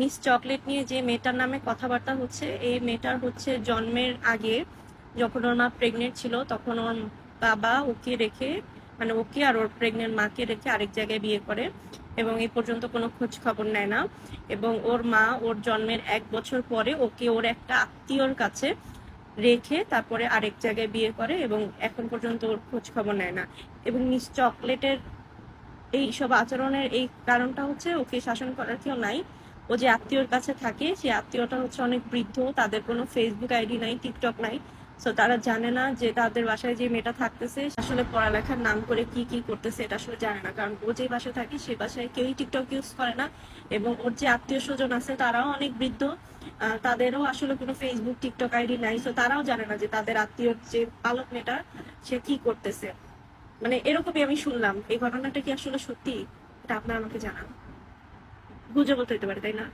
Miss chocolate নিয়ে যে মেয়েটার নামে কথাবার্তা হচ্ছে, এই মেয়েটার হচ্ছে জন্মের আগে যখন ওর মা প্রেগনেন্ট ছিল, তখন ওর বাবা ওকে রেখে মানে ওকে আর ওর প্রেগনেন্ট মাকে রেখে আরেক জায়গায় বিয়ে করে এবং এই পর্যন্ত কোনো খোঁজ খবর নেয় না এবং ওর মা ওর জন্মের এক বছর পরে ওকে ওর একটা আত্মীয়র কাছে রেখে তারপরে আরেক জায়গায় বিয়ে করে এবং এখন পর্যন্ত ওর খোঁজ খবর নেয় না। এবং মিস চকলেটের এই সব আচরণের এই কারণটা হচ্ছে ওকে শাসন করার কেউ নাই। ও যে আত্মীয়র কাছে থাকে, সেই আত্মীয়টা হচ্ছে অনেক বৃদ্ধ, তাদের কোনো ফেসবুক আইডি নাই টিকটক নাই। সো তারা জানে না যে তাদের বাসায় যে মেয়েটা থাকতেছে আসলে পড়ালেখার নাম করে কি কি করতেছে, এটা আসলে জানে না। কারণ ও যে বাসায় থাকে, সে বাসায় কেউই টিকটক ইউজ করে না। এবং ওর যে আত্মীয় স্বজন আছে, তারাও অনেক বৃদ্ধ। তাদেরও আসলে কোনো ফেসবুক টিকটক আইডি নাই। সো তারাও জানে না যে তাদের আত্মীয়র যে পালক মেয়েটা, সে কি করতেছে। মানে এরকমই আমি শুনলাম। এই ঘটনাটা কি আসলে সত্যি? এটা আপনারা আমাকে জানান। গুজব হতে পারে তাই না?